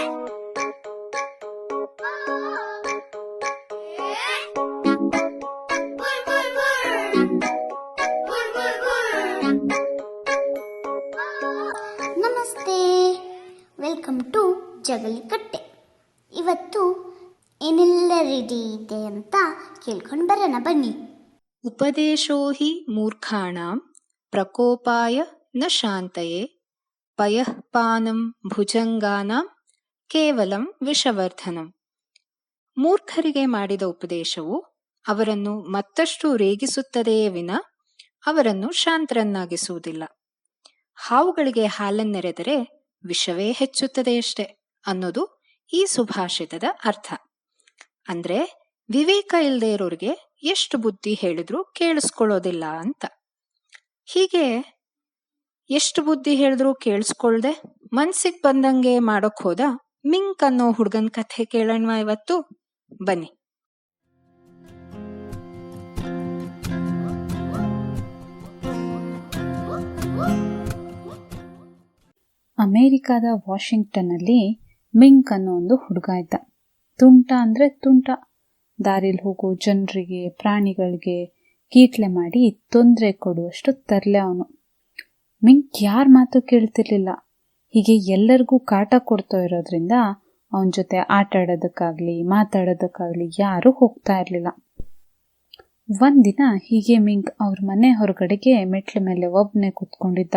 ನಮಸ್ತೆ. Welcome to ಜಗಲಿಕಟ್ಟೆ ಇವತ್ತು ಏನೆಲ್ಲ ರೆಡಿ ಇದೆ ಅಂತ ಕೇಳ್ಕೊಂಡು ಬರೋಣ, ಬನ್ನಿ. ಉಪದೇಶೋಹಿ ಹಿ ಪ್ರಕೋಪಾಯ ನ ಶಾಂತಯೇ. ಪಯಃಪಾನಂ ಭುಜಂಗಾನಾಂ ಕೇವಲಂ ವಿಷವರ್ಧನಂ. ಮೂರ್ಖರಿಗೆ ಮಾಡಿದ ಉಪದೇಶವು ಅವರನ್ನು ಮತ್ತಷ್ಟು ರೇಗಿಸುತ್ತದೆಯೇ ವಿನ ಅವರನ್ನು ಶಾಂತರನ್ನಾಗಿಸುವುದಿಲ್ಲ. ಹಾವುಗಳಿಗೆ ಹಾಲನ್ನೆರೆದರೆ ವಿಷವೇ ಹೆಚ್ಚುತ್ತದೆಯಷ್ಟೆ ಅನ್ನೋದು ಈ ಸುಭಾಷಿತದ ಅರ್ಥ. ಅಂದ್ರೆ ವಿವೇಕ ಇಲ್ಲದೆ ಇರೋರಿಗೆ ಎಷ್ಟು ಬುದ್ಧಿ ಹೇಳಿದ್ರೂ ಕೇಳಿಸ್ಕೊಳ್ಳೋದಿಲ್ಲ ಅಂತ. ಹೀಗೆ ಎಷ್ಟು ಬುದ್ಧಿ ಹೇಳಿದ್ರೂ ಕೇಳಿಸ್ಕೊಳ್ದೆ ಮನ್ಸಿಗೆ ಬಂದಂಗೆ ಮಾಡೋಕ್ ಹೋದ ಮಿಂಕ್ ಅನ್ನೋ ಹುಡುಗನ ಕಥೆ ಕೇಳೋಣ ಇವತ್ತು? ಬನ್ನಿ. ಅಮೇರಿಕಾದ ವಾಷಿಂಗ್ಟನ್ನಲ್ಲಿ ಮಿಂಕ್ ಅನ್ನೋ ಒಂದು ಹುಡುಗ ಇದ್ದ. ತುಂಟ ಅಂದರೆ ತುಂಟ. ದಾರಿಲಿ ಹೋಗೋ ಜನರಿಗೆ, ಪ್ರಾಣಿಗಳಿಗೆ ಕೀಟ್ಲೆ ಮಾಡಿ ತೊಂದರೆ ಕೊಡುವಷ್ಟು ತರಲೆ ಅವನು. ಮಿಂಕ್ ಯಾರ ಮಾತು ಕೇಳ್ತಿರ್ಲಿಲ್ಲ. ಹೀಗೆ ಎಲ್ಲರಿಗೂ ಕಾಟ ಕೊಡ್ತಾ ಇರೋದ್ರಿಂದ ಅವನ ಜೊತೆ ಆಟ ಆಡೋದಕ್ಕಾಗಲಿ ಮಾತಾಡೋದಕ್ಕಾಗಲಿ ಯಾರೂ ಹೋಗ್ತಾ ಇರಲಿಲ್ಲ. ಒಂದಿನ ಹೀಗೆ ಮಿಂಕ್ ಅವ್ರ ಮನೆ ಹೊರಗಡೆಗೆ ಮೆಟ್ಲ ಮೇಲೆ ಒಬ್ಬನೇ ಕೂತ್ಕೊಂಡಿದ್ದ.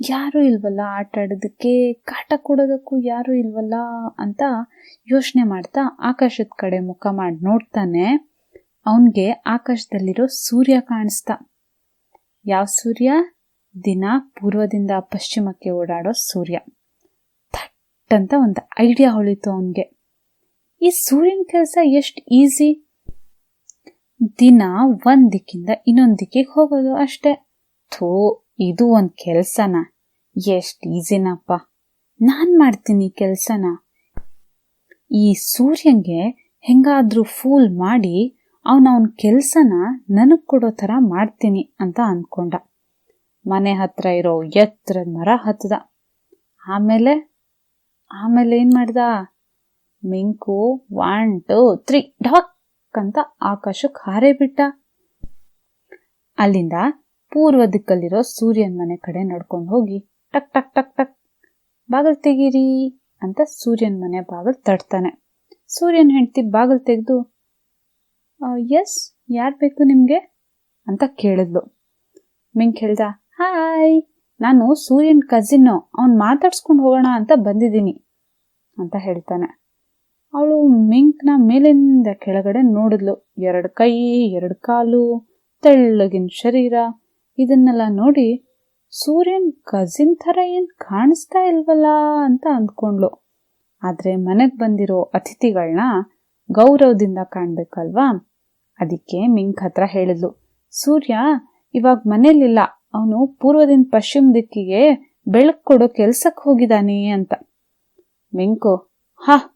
ಯಾರೂ ಇಲ್ವಲ್ಲ ಆಟ ಆಡೋದಕ್ಕೆ ಕಾಟ ಕೊಡೋದಕ್ಕೂ ಯಾರೂ ಇಲ್ವಲ್ಲ? ಅಂತ ಯೋಚನೆ ಮಾಡ್ತಾ ಆಕಾಶದ ಕಡೆ ಮುಖ ಮಾಡಿ ನೋಡ್ತಾನೆ ಅವನಿಗೆ ಆಕಾಶದಲ್ಲಿರೋ ಸೂರ್ಯ ಕಾಣಿಸ್ತಾ. ಯಾವ ಸೂರ್ಯ? ದಿನ ಪೂರ್ವದಿಂದ ಪಶ್ಚಿಮಕ್ಕೆ ಓಡಾಡೋ ಸೂರ್ಯ. ಥಟ್ ಅಂತ ಒಂದು ಐಡಿಯಾ ಹೊಳಿತು ಅವನಿಗೆ. ಈ ಸೂರ್ಯನ ಕೆಲಸ ಎಷ್ಟು ಈಸಿ ದಿನ ಒಂದ್ ದಿಕ್ಕಿಂದ ಇನ್ನೊಂದ್ ದಿಕ್ಕಿಗೆ ಹೋಗೋದು ಅಷ್ಟೇ. ಥೋ, ಇದು ಒಂದು ಕೆಲಸನ? ಎಷ್ಟು ಈಸಿನಪ್ಪ ನಾನು ಮಾಡ್ತೀನಿ ಕೆಲಸನ. ಈ ಸೂರ್ಯಂಗೆ ಹೆಂಗಾದ್ರೂ ಫೂಲ್ ಮಾಡಿ ಅವನ ಅವನ ಕೆಲಸನ ನನಗೆ ಕೊಡೋ ಥರ ಮಾಡ್ತೀನಿ ಅಂತ ಅಂದ್ಕೊಂಡ ಮನೆ ಹತ್ರ ಇರೋ ಎತ್ತರದ ಮರ ಹತ್ತದ. ಆಮೇಲೆ ಆಮೇಲೆ ಏನು ಮಾಡ್ದ? Minku one two three duck ಅಂತ ಆಕಾಶಕ್ಕೆ ಹಾರೇ ಬಿಟ್ಟ. ಅಲ್ಲಿಂದ ಪೂರ್ವ ದಿಕ್ಕಲ್ಲಿರೋ ಸೂರ್ಯನ ಮನೆ ಕಡೆ ನಡ್ಕೊಂಡು ಹೋಗಿ ಟಕ್ ಟಕ್ ಟಕ್ ಟಕ್, ಬಾಗಿಲು ತೆಗೀರಿ ಅಂತ ಸೂರ್ಯನ ಮನೆ ಬಾಗಿಲು ತಡ್ತಾನೆ ಸೂರ್ಯನ ಹೆಂಡ್ತಿ ಬಾಗಿಲು ತೆಗೆದು ಎಸ್ ಯಾರು ಬೇಕು ನಿಮಗೆ? ಅಂತ ಕೇಳಿದ್ಲು. ಮಿಂಕ್ ಹೇಳ್ದ ಹಾಯ್ ನಾನು ಸೂರ್ಯನ ಕಸಿನ್ನು ಅವ್ನು ಮಾತಾಡ್ಸ್ಕೊಂಡು ಹೋಗೋಣ ಅಂತ ಬಂದಿದ್ದೀನಿ ಅಂತ ಹೇಳ್ತಾನೆ. ಅವಳು ಮಿಂಕ್ನ ಮೇಲಿಂದ ಕೆಳಗಡೆ ನೋಡಿದ್ಲು. ಎರಡು ಕೈ, ಎರಡು ಕಾಲು, ತೆಳ್ಳಗಿನ ಶರೀರ. ಇದನ್ನೆಲ್ಲ ನೋಡಿ ಸೂರ್ಯನ್ ಕಸಿನ್ ಥರ ಏನು ಕಾಣಿಸ್ತಾ ಇಲ್ವಲ್ಲ ಅಂತ ಅಂದ್ಕೊಂಡ್ಲು ಆದರೆ ಮನೆಗೆ ಬಂದಿರೋ ಅತಿಥಿಗಳನ್ನ ಗೌರವದಿಂದ ಕಾಣಬೇಕಲ್ವಾ? ಅದಕ್ಕೆ ಮಿಂಕ್ ಹತ್ರ ಹೇಳಿದ್ಲು. ಸೂರ್ಯ, ಇವಾಗ ಮನೇಲಿಲ್ಲ ಅವನು ಪೂರ್ವದಿಂದ ಪಶ್ಚಿಮ ದಿಕ್ಕಿಗೆ ಬೆಳಕು ಕೊಡೋ ಕೆಲ್ಸಕ್ಕೆ ಹೋಗಿದ್ದಾನೆ ಅಂತ. ಮೆಂಕು, ಹಾ.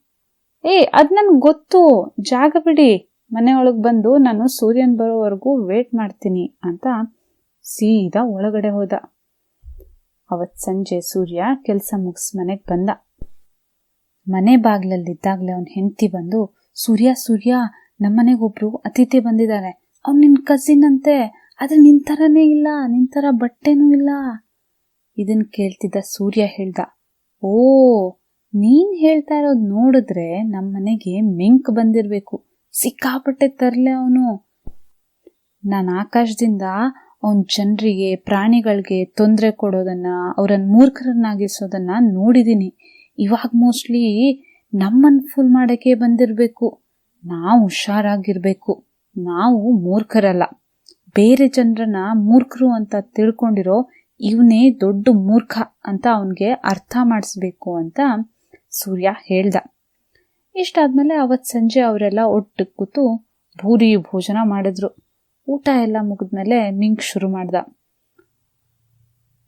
ಏ, ಅದ್ ನನ್ಗೆ ಗೊತ್ತು. ಜಾಗ ಬಿಡಿ. ಮನೆಯೊಳಗೆ ಬಂದು ನಾನು ಸೂರ್ಯನ್ ಬರೋವರೆಗೂ ವೇಟ್ ಮಾಡ್ತೀನಿ ಅಂತ ಸೀದಾ ಒಳಗಡೆ ಹೋದ. ಅವತ್ ಸಂಜೆ ಸೂರ್ಯ ಕೆಲಸ ಮುಗಿಸ್ ಮನೆಗೆ ಬಂದ. ಮನೆ ಬಾಗ್ಲಲ್ಲಿದ್ದಾಗಲೇ ಅವನ ಹೆಂಡತಿ ಬಂದು, ಸೂರ್ಯ ಸೂರ್ಯ, ನಮ್ಮನೆಗೊಬ್ರು ಅತಿಥಿ ಬಂದಿದ್ದಾರೆ. ಅವ್ನು ನಿನ್ನ ಕಸಿನ್ ಅಂತೆ. ಆದ್ರೆ ನಿನ್ ಥರನೇ ಇಲ್ಲ, ನಿನ್ ಥರ ಬಟ್ಟೆನೂ ಇಲ್ಲ. ಇದನ್ನು ಕೇಳ್ತಿದ್ದ ಸೂರ್ಯ ಹೇಳ್ದ, ಓ, ನೀನು ಹೇಳ್ತಾ ಇರೋದು ನೋಡಿದ್ರೆ ನಮ್ಮನೆಗೆ ಮಿಂಕ್ ಬಂದಿರಬೇಕು. ಸಿಕ್ಕಾಪಟ್ಟೆ ತರಲೆ ಅವನು. ನಾನು ಆಕಾಶದಿಂದ ಅವನ ಜನರಿಗೆ, ಪ್ರಾಣಿಗಳಿಗೆ ತೊಂದರೆ ಕೊಡೋದನ್ನ ಅವರನ್ನು ಮೂರ್ಖರನ್ನಾಗಿಸೋದನ್ನ ನೋಡಿದ್ದೀನಿ ಇವಾಗ ಮೋಸ್ಟ್ಲಿ ನಮ್ಮನ್ನು ಫುಲ್ ಮಾಡೋಕ್ಕೆ ಬಂದಿರಬೇಕು. ನಾವು ಹುಷಾರಾಗಿರ್ಬೇಕು. ನಾವು ಮೂರ್ಖರಲ್ಲ. ಬೇರೆ ಜನರನ್ನ ಮೂರ್ಖರು ಅಂತ ತಿಳ್ಕೊಂಡಿರೋ ಇವನೇ ದೊಡ್ಡ ಮೂರ್ಖ ಅಂತ ಅವನಿಗೆ ಅರ್ಥ ಮಾಡಿಸ್ಬೇಕು ಅಂತ ಸೂರ್ಯ ಹೇಳ್ದ. ಇಷ್ಟಾದ್ಮೇಲೆ ಅವತ್ತು ಸಂಜೆ ಅವರೆಲ್ಲ ಒಟ್ಟು ಕೂತು ಭೂರಿ ಭೋಜನ ಮಾಡಿದ್ರು. ಊಟ ಎಲ್ಲ ಮುಗಿದ್ಮೇಲೆ ಮಿಂಕ್ ಶುರು ಮಾಡ್ದ.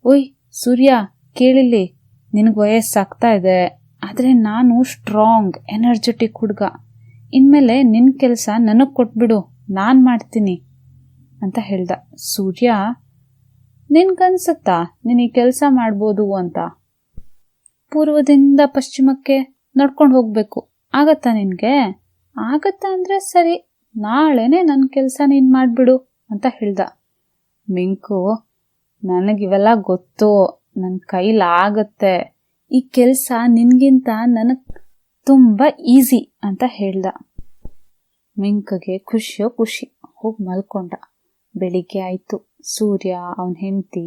ಓಯ್, ಸೂರ್ಯ ಕೇಳಿಲಿ ನಿನಗೆ ವಯಸ್ಸಾಗ್ತಾ ಇದೆ. ಆದರೆ ನಾನು ಸ್ಟ್ರಾಂಗ್, ಎನರ್ಜೆಟಿಕ್ ಹುಡುಗ. ಇನ್ಮೇಲೆ ನಿನ್ನ ಕೆಲಸ ನನಗೆ ಕೊಟ್ಬಿಡು. ನಾನು ಮಾಡ್ತೀನಿ. ಅಂತ ಹೇಳ್ದ. ಸೂರ್ಯ ನಿನ್ಗನ್ಸುತ್ತಾ ನೀನು ಈ ಕೆಲಸ ಮಾಡ್ಬೋದು ಅಂತ. ಪೂರ್ವದಿಂದ ಪಶ್ಚಿಮಕ್ಕೆ ನಡ್ಕೊಂಡು ಹೋಗಬೇಕು. ಆಗತ್ತಾ ನಿನಗೆ? ಆಗತ್ತಾ ಅಂದರೆ ಸರಿ, ನಾಳೆನೇ ನನ್ನ ಕೆಲಸ ನೀನು ಮಾಡಿಬಿಡು ಅಂತ ಹೇಳ್ದ. ಮಿಂಕು, ನನಗಿವೆಲ್ಲ ಗೊತ್ತು. ನನ್ನ ಕೈಲಾಗತ್ತೆ ಈ ಕೆಲಸ ನಿನಗಿಂತ ನನಗೆ ತುಂಬ ಈಸಿ ಅಂತ ಹೇಳ್ದ. ಮಿಂಕಗೆ ಖುಷಿಯೋ ಖುಷಿ, ಹೋಗಿ ಮಲ್ಕೊಂಡ. ಬೆಳಿಗ್ಗೆ ಆಯಿತು. ಸೂರ್ಯ, ಅವನ ಹೆಂಡತಿ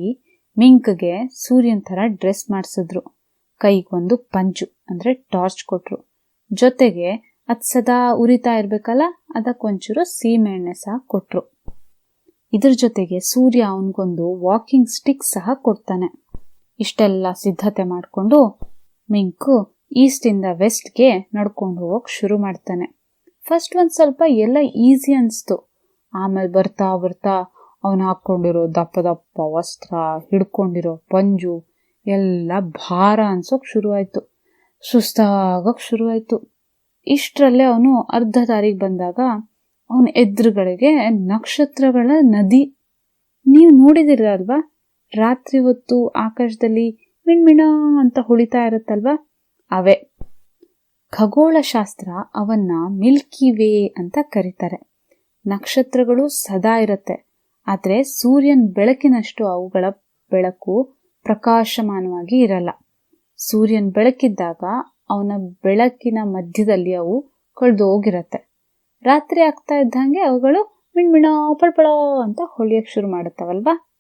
ಮಿಂಕ್ಗೆ ಸೂರ್ಯನ ಥರ ಡ್ರೆಸ್ ಮಾಡಿಸಿದ್ರು. ಕೈಗೊಂದು ಪಂಚು, ಅಂದರೆ ಟಾರ್ಚ್ ಕೊಟ್ರು. ಜೊತೆಗೆ ಅದು ಸದಾ ಉರಿತಾ ಇರಬೇಕಲ್ಲ, ಅದಕ್ಕೊಂಚೂರು ಸೀಮೆಎಣ್ಣೆ ಸಹ ಕೊಟ್ರು. ಇದ್ರ ಜೊತೆಗೆ ಸೂರ್ಯ ಅವನಿಗೊಂದು ವಾಕಿಂಗ್ ಸ್ಟಿಕ್ ಸಹ ಕೊಡ್ತಾನೆ. ಇಷ್ಟೆಲ್ಲ ಸಿದ್ಧತೆ ಮಾಡಿಕೊಂಡು ಮಿಂಕು ಈಸ್ಟಿಂದ ವೆಸ್ಟ್ಗೆ ನಡ್ಕೊಂಡು ಹೋಗೋಕೆ ಶುರು ಮಾಡ್ತಾನೆ. ಫಸ್ಟ್ ಒಂದು ಸ್ವಲ್ಪ ಎಲ್ಲ ಈಸಿ ಅನಿಸ್ತು. ಆಮೇಲೆ ಬರ್ತಾ ಬರ್ತಾ ಅವನು ಹಾಕ್ಕೊಂಡಿರೋ ದಪ್ಪ ದಪ್ಪ ವಸ್ತ್ರ, ಹಿಡ್ಕೊಂಡಿರೋ ಪಂಜು, ಎಲ್ಲ ಭಾರ ಅನ್ಸೋಕೆ ಶುರುವಾಯಿತು. ಸುಸ್ತಾಗೋಕೆ ಶುರುವಾಯಿತು. ಇಷ್ಟರಲ್ಲೇ ಅವನು ಅರ್ಧ ದಾರಿಗೆ ಬಂದಾಗ ಅವನ ಎದುರುಗಳಿಗೆ ನಕ್ಷತ್ರಗಳ ನದಿ. ನೀವು ನೋಡಿದಿರಲ್ವಾ ರಾತ್ರಿ ಹೊತ್ತು ಆಕಾಶದಲ್ಲಿ ಮಿಣ್ಮಿಣ ಅಂತ ಹೊಳಿತಾ ಇರುತ್ತಲ್ವಾ? ಅವೇ. ಖಗೋಳಶಾಸ್ತ್ರ ಅವನ್ನ ಮಿಲ್ಕಿ ವೇ ಅಂತ ಕರೀತಾರೆ. ನಕ್ಷತ್ರಗಳು ಸದಾ ಇರುತ್ತೆ. ಆದರೆ ಸೂರ್ಯನ ಬೆಳಕಿನಷ್ಟು ಅವುಗಳ ಬೆಳಕು ಪ್ರಕಾಶಮಾನವಾಗಿ ಇರಲ್ಲ. ಸೂರ್ಯನ ಬೆಳಕಿದ್ದಾಗ ಅವನ ಬೆಳಕಿನ ಮಧ್ಯದಲ್ಲಿ ಅವು ಕಳೆದು ಹೋಗಿರತ್ತೆ ರಾತ್ರಿ ಆಗ್ತಾ ಇದ್ದಂಗೆ ಅವುಗಳು ಮಿಣ್ಮಿಣ, ಪಳಪಳ ಅಂತ ಹೊಳಿಯಕ್ಕೆ ಶುರು ಮಾಡುತ್ತವಲ್ವಾ?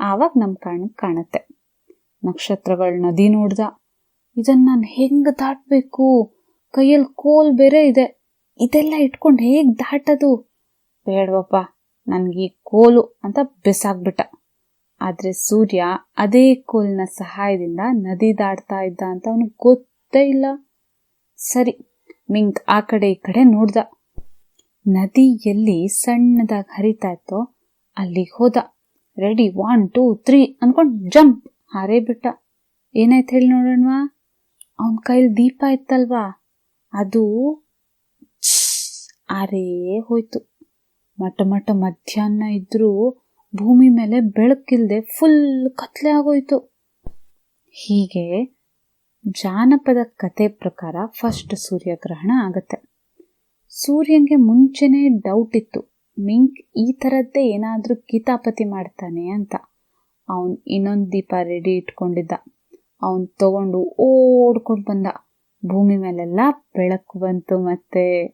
ಆವಾಗ ನಮ್ಮ ಕಣ್ಣಿಗೆ ಕಾಣುತ್ತೆ. ನಕ್ಷತ್ರಗಳ ನದಿ ನೋಡ್ದ ಇದನ್ನ ನಾನು ಹೆಂಗೆ ದಾಟಬೇಕು? ಕೈಯಲ್ಲಿ ಕೋಲ್ ಬೇರೆ ಇದೆ. ಇದೆಲ್ಲ ಇಟ್ಕೊಂಡು ಹೇಗೆ ದಾಟದು? ಬೇಡವಪ್ಪ ನನಗೆ ಈ ಕೋಲು ಅಂತ ಬೆಸಾಕ್ಬಿಟ್ಟ. ಆದರೆ ಸೂರ್ಯ ಅದೇ ಕೋಲಿನ ಸಹಾಯದಿಂದ ನದಿ ದಾಟ್ತಾ ಇದ್ದ ಅಂತ ಅವನಿಗೆ ಗೊತ್ತೇ ಇಲ್ಲ. ಸರಿ, ಮಿಂಕ್ ಆ ಕಡೆ ಈ ಕಡೆ ನೋಡ್ದ. ನದಿ ಎಲ್ಲಿ ಸಣ್ಣದಾಗಿ ಹರಿತಾ ಇತ್ತೋ ಅಲ್ಲಿಗೆ ಹೋದ. ರೆಡಿ, ಒನ್, ಟೂ, ತ್ರೀ ಅನ್ಕೊಂಡು ಜಂಪ್ ಹಾರೇ ಬಿಟ್ಟ. ಏನಾಯ್ತು ಹೇಳಿ ನೋಡೋಣವಾ? ಅವನ ಕೈಲಿ ದೀಪ ಇತ್ತಲ್ವಾ? ಅದು ಆರೇ ಹೋಯ್ತು. ಮಟ ಮಟ ಮಧ್ಯಾಹ್ನ ಇದ್ರೂ ಭೂಮಿ ಮೇಲೆ ಬೆಳಕಿಲ್ಲದೆ ಫುಲ್ ಕತ್ಲೆ ಆಗೋಯ್ತು. ಹೀಗೆ ಜಾನಪದ ಕತೆ ಪ್ರಕಾರ ಫಸ್ಟ್ ಸೂರ್ಯಗ್ರಹಣ ಆಗತ್ತೆ. ಸೂರ್ಯನಿಗೆ ಮುಂಚೆನೇ ಡೌಟ್ ಇತ್ತು. ಮಿಂಕ್ ಈ ಥರದ್ದೇ ಏನಾದರೂ ಕಿತಾಪತಿ ಮಾಡ್ತಾನೆ ಅಂತ. ಅವನು ಇನ್ನೊಂದು ದೀಪ ರೆಡಿ ಇಟ್ಕೊಂಡಿದ್ದ. ಅವನು ತಗೊಂಡು ಓಡ್ಕೊಂಡು ಬಂದ. ಭೂಮಿ ಮೇಲೆಲ್ಲ ಬೆಳಕು ಬಂತು ಮತ್ತೆ.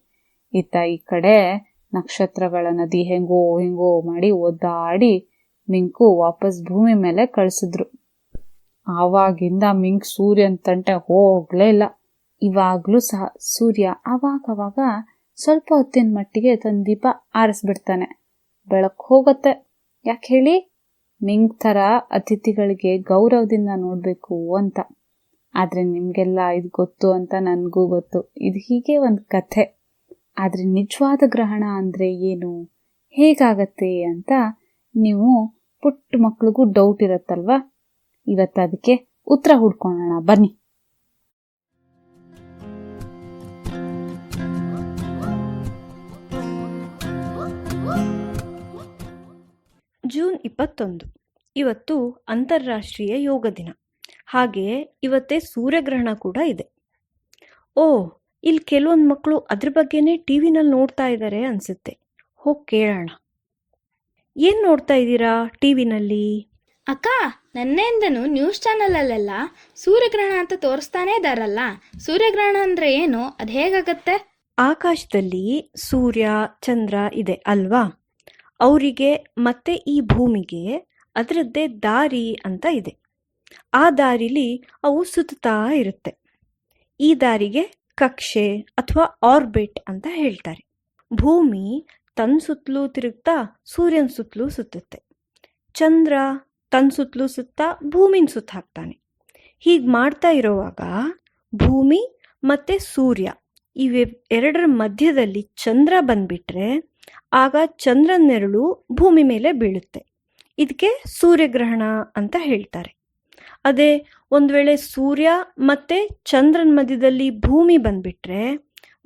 ಇತ್ತ ಈ ಕಡೆ ನಕ್ಷತ್ರಗಳ ನದಿ ಹೆಂಗೋ ಹೆಂಗೋ ಮಾಡಿ ಒದ್ದಾಡಿ ಮಿಂಕು ವಾಪಸ್ ಭೂಮಿ ಮೇಲೆ ಕಳಿಸಿದ್ರು. ಆವಾಗಿಂದ ಮಿಂಕ್ ಸೂರ್ಯನ ತಂಟೆ ಹೋಗ್ಲೇ ಇಲ್ಲ. ಇವಾಗಲೂ ಸಹ ಸೂರ್ಯ ಆವಾಗವಾಗ ಸ್ವಲ್ಪ ಹೊತ್ತಿನ ಮಟ್ಟಿಗೆ ತನ್ನ ದೀಪ ಆರಿಸ್ಬಿಡ್ತಾನೆ. ಬೆಳಕು ಹೋಗುತ್ತೆ. ಯಾಕೆ ಹೇಳಿ? ಮಿಂಕ್ ಥರ ಅತಿಥಿಗಳಿಗೆ ಗೌರವದಿಂದ ನೋಡಬೇಕು ಅಂತ. ಆದರೆ ನಿಮಗೆಲ್ಲ ಇದು ಗೊತ್ತು ಅಂತ ನನಗೂ ಗೊತ್ತು. ಇದು ಹೀಗೆ ಒಂದು ಕಥೆ. ಆದರೆ ನಿಜವಾದ ಗ್ರಹಣ ಅಂದರೆ ಏನು? ಹೇಗಾಗತ್ತೆ ಅಂತ ನೀವು ಪುಟ್ಟ ಮಕ್ಳಿಗೂ ಡೌಟ್ ಇರುತ್ತಲ್ವಾ? ಇವತ್ತು ಅದಕ್ಕೆ ಉತ್ತರ ಹುಡ್ಕೊಳ್ಳೋಣ ಬನ್ನಿ. ಜೂನ್ ಇಪ್ಪತ್ತೊಂದು. ಇವತ್ತು ಅಂತಾರಾಷ್ಟ್ರೀಯ ಯೋಗ ದಿನ. ಹಾಗೆಯೇ ಇವತ್ತೇ ಸೂರ್ಯಗ್ರಹಣ ಕೂಡ ಇದೆ. ಓ ಇಲ್ಲಿ ಕೆಲವೊಂದು ಮಕ್ಕಳು ಅದ್ರ ಬಗ್ಗೆನೇ ಟಿ ವಿನಲ್ಲಿ ನೋಡ್ತಾ ಇದ್ದಾರೆ ಅನಿಸುತ್ತೆ. ಹೋಗಿ ಕೇಳೋಣ. ಏನು ನೋಡ್ತಾ ಇದ್ದೀರಾ ಟಿ ವಿನಲ್ಲಿ ಅಕ್ಕ ನನ್ನೆಯಿಂದನೂ ನ್ಯೂಸ್ ಚಾನಲಲ್ಲೆಲ್ಲ ಸೂರ್ಯಗ್ರಹಣ ಅಂತ ತೋರಿಸ್ತಾನೇ ಇದಾರಲ್ಲ ಸೂರ್ಯಗ್ರಹಣ ಅಂದರೆ ಏನು? ಅದು ಹೇಗಾಗತ್ತೆ? ಆಕಾಶದಲ್ಲಿ ಸೂರ್ಯ ಚಂದ್ರ ಇದೆ ಅಲ್ವಾ? ಅವರಿಗೆ ಮತ್ತೆ ಈ ಭೂಮಿಗೆ ಅದರದ್ದೇ ದಾರಿ ಅಂತ ಇದೆ. ಆ ದಾರಿಲಿ ಅವು ಸುತ್ತಾ ಇರುತ್ತೆ. ಈ ದಾರಿಗೆ ಕಕ್ಷೆ ಅಥವಾ ಆರ್ಬಿಟ್ ಅಂತ ಹೇಳ್ತಾರೆ. ಭೂಮಿ ತನ್ನ ಸುತ್ತಲೂ ತಿರುಗ್ತಾ ಸೂರ್ಯನ ಸುತ್ತಲೂ ಸುತ್ತುತ್ತೆ. ಚಂದ್ರ ತನ್ನ ಸುತ್ತಲೂ ಸುತ್ತಾ ಭೂಮಿನ ಸುತ್ತ ಹಾಕ್ತಾನೆ. ಹೀಗೆ ಮಾಡ್ತಾ ಇರೋವಾಗ ಭೂಮಿ ಮತ್ತು ಸೂರ್ಯ ಇವೆ ಎರಡರ ಮಧ್ಯದಲ್ಲಿ ಚಂದ್ರ ಬಂದುಬಿಟ್ರೆ ಆಗ ಚಂದ್ರನೆರಳು ಭೂಮಿ ಮೇಲೆ ಬೀಳುತ್ತೆ. ಇದಕ್ಕೆ ಸೂರ್ಯಗ್ರಹಣ ಅಂತ ಹೇಳ್ತಾರೆ. ಅದೇ ಒಂದು ವೇಳೆ ಸೂರ್ಯ ಮತ್ತು ಚಂದ್ರನ ಮಧ್ಯದಲ್ಲಿ ಭೂಮಿ ಬಂದುಬಿಟ್ರೆ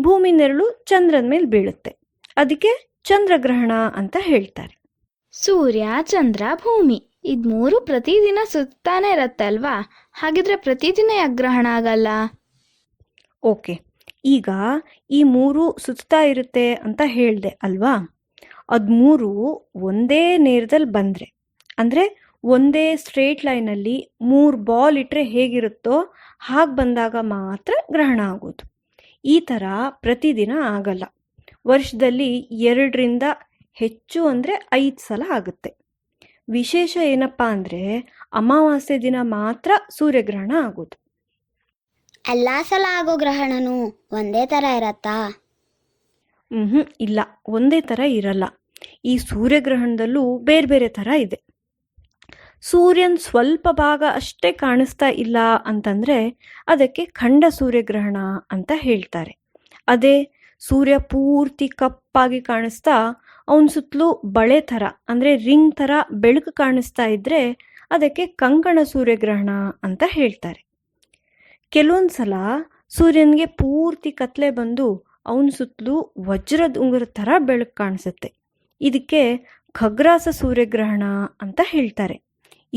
ಭೂಮಿ ನೆರಳು ಚಂದ್ರನ ಮೇಲೆ ಬೀಳುತ್ತೆ. ಅದಕ್ಕೆ ಚಂದ್ರಗ್ರಹಣ ಅಂತ ಹೇಳ್ತಾರೆ. ಸೂರ್ಯ ಚಂದ್ರ ಭೂಮಿ ಇದ್ ಮೂರು ಪ್ರತಿದಿನ ಸುತ್ತಾನೆ ಇರತ್ತಲ್ವಾ? ಹಾಗಿದ್ರೆ ಪ್ರತಿದಿನ ಯಾಕೆ ಗ್ರಹಣ ಆಗಲ್ಲ? ಓಕೆ ಈಗ ಈ ಮೂರು ಸುತ್ತಾ ಇರುತ್ತೆ ಅಂತ ಹೇಳಿದೆ ಅಲ್ವಾ? ಅದು ಮೂರು ಒಂದೇ ನೇರದಲ್ಲಿ ಬಂದರೆ ಅಂದರೆ ಒಂದೇ ಸ್ಟ್ರೇಟ್ ಲೈನಲ್ಲಿ ಮೂರು ಬಾಲ್ ಇಟ್ಟರೆ ಹೇಗಿರುತ್ತೋ ಹಾಗೆ ಬಂದಾಗ ಮಾತ್ರ ಗ್ರಹಣ ಆಗೋದು. ಈ ಥರ ಪ್ರತಿದಿನ ಆಗಲ್ಲ. ವರ್ಷದಲ್ಲಿ ಎರಡರಿಂದ ಹೆಚ್ಚು ಅಂದರೆ ಐದು ಸಲ ಆಗುತ್ತೆ. ವಿಶೇಷ ಏನಪ್ಪ ಅಂದರೆ ಅಮಾವಾಸ್ಯೆ ದಿನ ಮಾತ್ರ ಸೂರ್ಯಗ್ರಹಣ ಆಗೋದು. ಎಲ್ಲ ಸಲ ಆಗೋ ಗ್ರಹಣನು ಒಂದೇ ಥರ ಇರತ್ತಾ? ಹ್ಞೂ ಇಲ್ಲ ಒಂದೇ ಥರ ಇರಲ್ಲ. ಈ ಸೂರ್ಯಗ್ರಹಣದಲ್ಲೂ ಬೇರೆ ಬೇರೆ ಥರ ಇದೆ. ಸೂರ್ಯನ ಸ್ವಲ್ಪ ಭಾಗ ಅಷ್ಟೇ ಕಾಣಿಸ್ತಾ ಇಲ್ಲ ಅಂತಂದರೆ ಅದಕ್ಕೆ ಖಂಡ ಸೂರ್ಯಗ್ರಹಣ ಅಂತ ಹೇಳ್ತಾರೆ. ಅದೇ ಸೂರ್ಯ ಪೂರ್ತಿ ಕಪ್ಪಾಗಿ ಕಾಣಿಸ್ತಾ ಅವನ ಸುತ್ತಲೂ ಬಳೆ ಥರ, ಅಂದರೆ ರಿಂಗ್ ಥರ ಬೆಳಕು ಕಾಣಿಸ್ತಾ ಇದ್ದರೆ ಅದಕ್ಕೆ ಕಂಕಣ ಸೂರ್ಯಗ್ರಹಣ ಅಂತ ಹೇಳ್ತಾರೆ. ಕೆಲವೊಂದು ಸಲ ಸೂರ್ಯನಿಗೆ ಪೂರ್ತಿ ಕತ್ಲೆ ಬಂದು ಅವನ ಸುತ್ತಲೂ ವಜ್ರದ ಉಂಗುರ ಥರ ಬೆಳಕು ಕಾಣಿಸುತ್ತೆ. ಇದಕ್ಕೆ ಖಗ್ರಾಸ ಸೂರ್ಯಗ್ರಹಣ ಅಂತ ಹೇಳ್ತಾರೆ.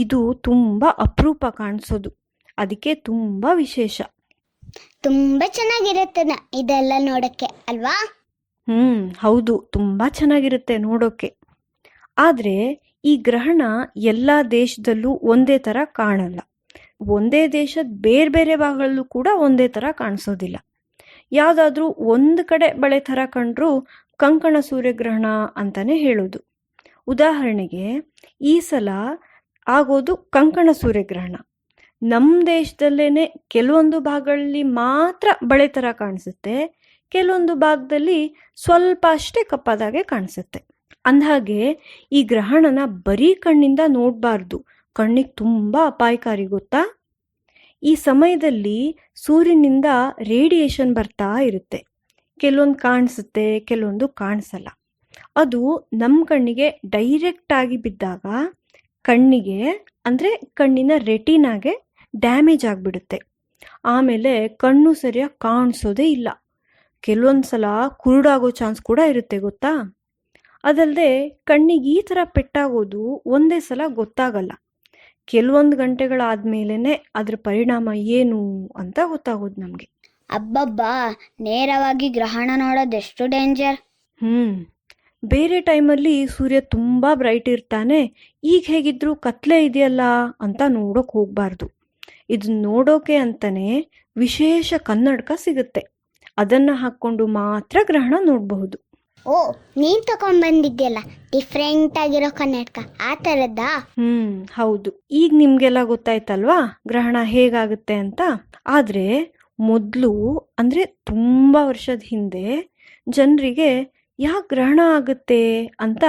ಇದು ತುಂಬ ಅಪರೂಪ ಕಾಣಿಸೋದು. ಅದಕ್ಕೆ ತುಂಬ ವಿಶೇಷ. ತುಂಬ ಚೆನ್ನಾಗಿರುತ್ತೆ ಇದೆಲ್ಲ ನೋಡಕ್ಕೆ ಅಲ್ವಾ? ಹ್ಮ್ ಹೌದು. ತುಂಬ ಚೆನ್ನಾಗಿರುತ್ತೆ ನೋಡೋಕೆ. ಆದರೆ ಈ ಗ್ರಹಣ ಎಲ್ಲ ದೇಶದಲ್ಲೂ ಒಂದೇ ಥರ ಕಾಣಲ್ಲ. ಒಂದೇ ದೇಶದ ಬೇರೆ ಬೇರೆ ಭಾಗಗಳಲ್ಲೂ ಕೂಡ ಒಂದೇ ಥರ ಕಾಣಿಸೋದಿಲ್ಲ. ಯಾವುದಾದ್ರೂ ಒಂದು ಕಡೆ ಬಳೆ ಥರ ಕಂಡ್ರೂ ಕಂಕಣ ಸೂರ್ಯಗ್ರಹಣ ಅಂತಾನೆ ಹೇಳೋದು. ಉದಾಹರಣೆಗೆ ಈ ಸಲ ಆಗೋದು ಕಂಕಣ ಸೂರ್ಯಗ್ರಹಣ. ನಮ್ಮ ದೇಶದಲ್ಲೇ ಕೆಲವೊಂದು ಭಾಗಗಳಲ್ಲಿ ಮಾತ್ರ ಬಳೆ ಥರ ಕಾಣಿಸುತ್ತೆ, ಕೆಲವೊಂದು ಭಾಗದಲ್ಲಿ ಸ್ವಲ್ಪ ಅಷ್ಟೇ ಕಪ್ಪಾದಾಗೆ ಕಾಣಿಸುತ್ತೆ. ಅಂದಹಾಗೆ ಈ ಗ್ರಹಣನ ಬರೀ ಕಣ್ಣಿಂದ ನೋಡಬಾರ್ದು, ಕಣ್ಣಿಗೆ ತುಂಬ ಅಪಾಯಕಾರಿ ಗೊತ್ತಾ? ಈ ಸಮಯದಲ್ಲಿ ಸೂರ್ಯನಿಂದ ರೇಡಿಯೇಷನ್ ಬರ್ತಾ ಇರುತ್ತೆ. ಕೆಲವೊಂದು ಕಾಣಿಸುತ್ತೆ, ಕೆಲವೊಂದು ಕಾಣಿಸಲ್ಲ. ಅದು ನಮ್ಮ ಕಣ್ಣಿಗೆ ಡೈರೆಕ್ಟಾಗಿ ಬಿದ್ದಾಗ ಕಣ್ಣಿಗೆ ಅಂದರೆ ಕಣ್ಣಿನ ರೆಟಿನಾಗೆ ಡ್ಯಾಮೇಜ್ ಆಗಿಬಿಡುತ್ತೆ. ಆಮೇಲೆ ಕಣ್ಣು ಸರಿಯಾಗಿ ಕಾಣಿಸೋದೇ ಇಲ್ಲ. ಕೆಲವೊಂದು ಸಲ ಕುರುಡಾಗೋ ಚಾನ್ಸ್ ಕೂಡ ಇರುತ್ತೆ ಗೊತ್ತಾ? ಅದಲ್ಲದೆ ಕಣ್ಣಿಗೆ ಈ ಥರ ಪೆಟ್ಟಾಗೋದು ಒಂದೇ ಸಲ ಗೊತ್ತಾಗಲ್ಲ. ಕೆಲವೊಂದು ಗಂಟೆಗಳಾದ್ಮೇಲೆ ಅದ್ರ ಪರಿಣಾಮ ಏನು ಅಂತ ಗೊತ್ತಾಗೋದು ನಮಗೆ. ಅಬ್ಬಬ್ಬಾ ನೇರವಾಗಿ ಗ್ರಹಣ ನೋಡೋದೆಷ್ಟು ಡೇಂಜರ್ ಹ್ಞೂ ಬೇರೆ ಟೈಮಲ್ಲಿ ಸೂರ್ಯ ತುಂಬ ಬ್ರೈಟ್ ಇರ್ತಾನೆ ಈಗ ಹೇಗಿದ್ರೂ ಕತ್ಲೆ ಇದೆಯಲ್ಲ ಅಂತ ನೋಡೋಕೆ ಹೋಗಬಾರ್ದು. ಇದನ್ನ ನೋಡೋಕೆ ಅಂತಲೇ ವಿಶೇಷ ಕನ್ನಡಕ ಸಿಗುತ್ತೆ. ಅದನ್ನು ಹಾಕ್ಕೊಂಡು ಮಾತ್ರ ಗ್ರಹಣ ನೋಡಬಹುದು. ಓ ನೀನ್ ತಕೊಂಡ್ ಬಂದಿದ್ಯಲ್ಲ ಡಿಫ್ರೆಂಟ್ ಆಗಿರೋ ಕನ್ನಡಕ ಆ ಥರದ್ದಾ ಹ್ಮ್ ಹೌದು. ಈಗ ನಿಮ್ಗೆಲ್ಲ ಗೊತ್ತಾಯ್ತಲ್ವಾ ಗ್ರಹಣ ಹೇಗಾಗುತ್ತೆ ಅಂತ? ಆದ್ರೆ ಮೊದಲು ಅಂದ್ರೆ ತುಂಬಾ ವರ್ಷದ ಹಿಂದೆ ಜನರಿಗೆ ಯಾಕೆ ಗ್ರಹಣ ಆಗುತ್ತೆ ಅಂತ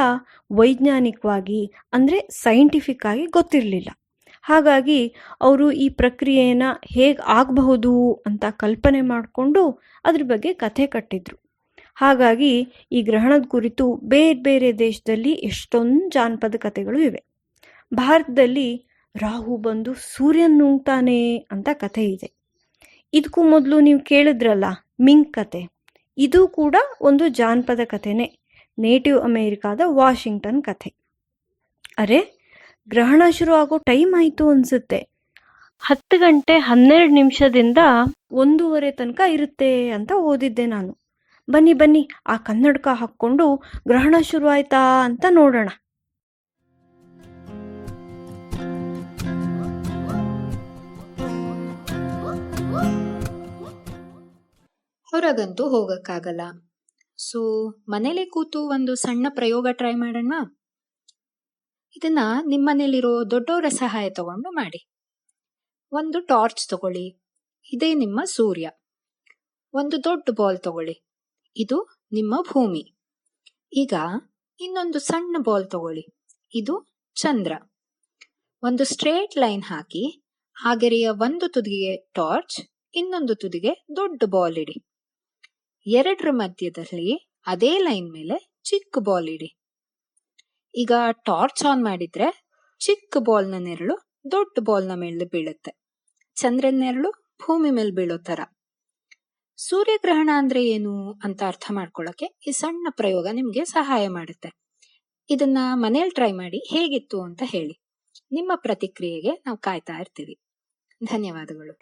ವೈಜ್ಞಾನಿಕವಾಗಿ, ಅಂದರೆ ಸೈಂಟಿಫಿಕ್ ಆಗಿ ಗೊತ್ತಿರಲಿಲ್ಲ. ಹಾಗಾಗಿ ಅವರು ಈ ಪ್ರಕ್ರಿಯೆನ ಹೇಗೆ ಆಗಬಹುದು ಅಂತ ಕಲ್ಪನೆ ಮಾಡಿಕೊಂಡು ಅದ್ರ ಬಗ್ಗೆ ಕಥೆ ಕಟ್ಟಿದ್ರು. ಹಾಗಾಗಿ ಈ ಗ್ರಹಣದ ಕುರಿತು ಬೇರೆ ಬೇರೆ ದೇಶದಲ್ಲಿ ಎಷ್ಟೊಂದು ಜಾನಪದ ಕಥೆಗಳು ಇವೆ. ಭಾರತದಲ್ಲಿ ರಾಹು ಬಂದು ಸೂರ್ಯನ ನುಂಗ್ತಾನೆ ಅಂತ ಕಥೆ ಇದೆ. ಇದಕ್ಕೂ ಮೊದಲು ನೀವು ಕೇಳಿದ್ರಲ್ಲ ಮಿಂಕ್ ಕತೆ ಇದು ಕೂಡ ಒಂದು ಜಾನಪದ ಕಥೆನೇ, ನೇಟಿವ್ ಅಮೇರಿಕಾದ ವಾಷಿಂಗ್ಟನ್ ಕಥೆ. ಅರೆ, ಗ್ರಹಣ ಶುರು ಆಗೋ ಟೈಮ್ ಆಯಿತು ಅನಿಸುತ್ತೆ. ಹತ್ತು ಗಂಟೆ ಹನ್ನೆರಡು ನಿಮಿಷದಿಂದ ಒಂದೂವರೆ ತನಕ ಇರುತ್ತೆ ಅಂತ ಓದಿದ್ದೆ ನಾನು. ಬನ್ನಿ ಬನ್ನಿ, ಆ ಕನ್ನಡಕ ಹಾಕ್ಕೊಂಡು ಗ್ರಹಣ ಶುರು ಆಯ್ತಾ ಅಂತ ನೋಡೋಣ. ಹೊರಗಂತೂ ಹೋಗಕ್ಕಾಗಲ್ಲ. ಸೊ ಮನೇಲೆ ಕೂತು ಒಂದು ಸಣ್ಣ ಪ್ರಯೋಗ ಟ್ರೈ ಮಾಡೋಣ ಇದನ್ನ ನಿಮ್ಮನೇಲಿರೋ ದೊಡ್ಡವರ ಸಹಾಯ ತಗೊಂಡು ಮಾಡಿ. ಒಂದು ಟಾರ್ಚ್ ತಗೊಳ್ಳಿ. ಇದೇ ನಿಮ್ಮ ಸೂರ್ಯ. ಒಂದು ದೊಡ್ಡ ಬಾಲ್ ತಗೊಳ್ಳಿ. ಇದು ನಿಮ್ಮ ಭೂಮಿ. ಈಗ ಇನ್ನೊಂದು ಸಣ್ಣ ಬಾಲ್ ತಗೊಳ್ಳಿ. ಇದು ಚಂದ್ರ. ಒಂದು ಸ್ಟ್ರೇಟ್ ಲೈನ್ ಹಾಕಿ, ಹಾಗೆರೆಯ ಒಂದು ತುದಿಗೆ ಟಾರ್ಚ್ ಇನ್ನೊಂದು ತುದಿಗೆ ದೊಡ್ಡ ಬಾಲ್ ಇಡಿ. ಎರಡರ ಮಧ್ಯದಲ್ಲಿ ಅದೇ ಲೈನ್ ಮೇಲೆ ಚಿಕ್ಕ ಬಾಲ್ ಇಡಿ. ಈಗ ಟಾರ್ಚ್ ಆನ್ ಮಾಡಿದ್ರೆ ಚಿಕ್ಕ ಬಾಲ್ನ ನೆರಳು ದೊಡ್ಡ ಬಾಲ್ನ ಮೇಲೆ ಬೀಳುತ್ತೆ. ಚಂದ್ರನ ನೆರಳು ಭೂಮಿ ಮೇಲೆ ಬೀಳೋ ತರ. ಸೂರ್ಯಗ್ರಹಣ ಅಂದ್ರೆ ಏನು ಅಂತ ಅರ್ಥ ಮಾಡ್ಕೊಳ್ಳಕ್ಕೆ ಈ ಸಣ್ಣ ಪ್ರಯೋಗ ನಿಮ್ಗೆ ಸಹಾಯ ಮಾಡುತ್ತೆ. ಇದನ್ನ ಮನೇಲಿ ಟ್ರೈ ಮಾಡಿ ಹೇಗಿತ್ತು ಅಂತ ಹೇಳಿ. ನಿಮ್ಮ ಪ್ರತಿಕ್ರಿಯೆಗೆ ನಾವು ಕಾಯ್ತಾ ಇರ್ತೀವಿ. ಧನ್ಯವಾದಗಳು.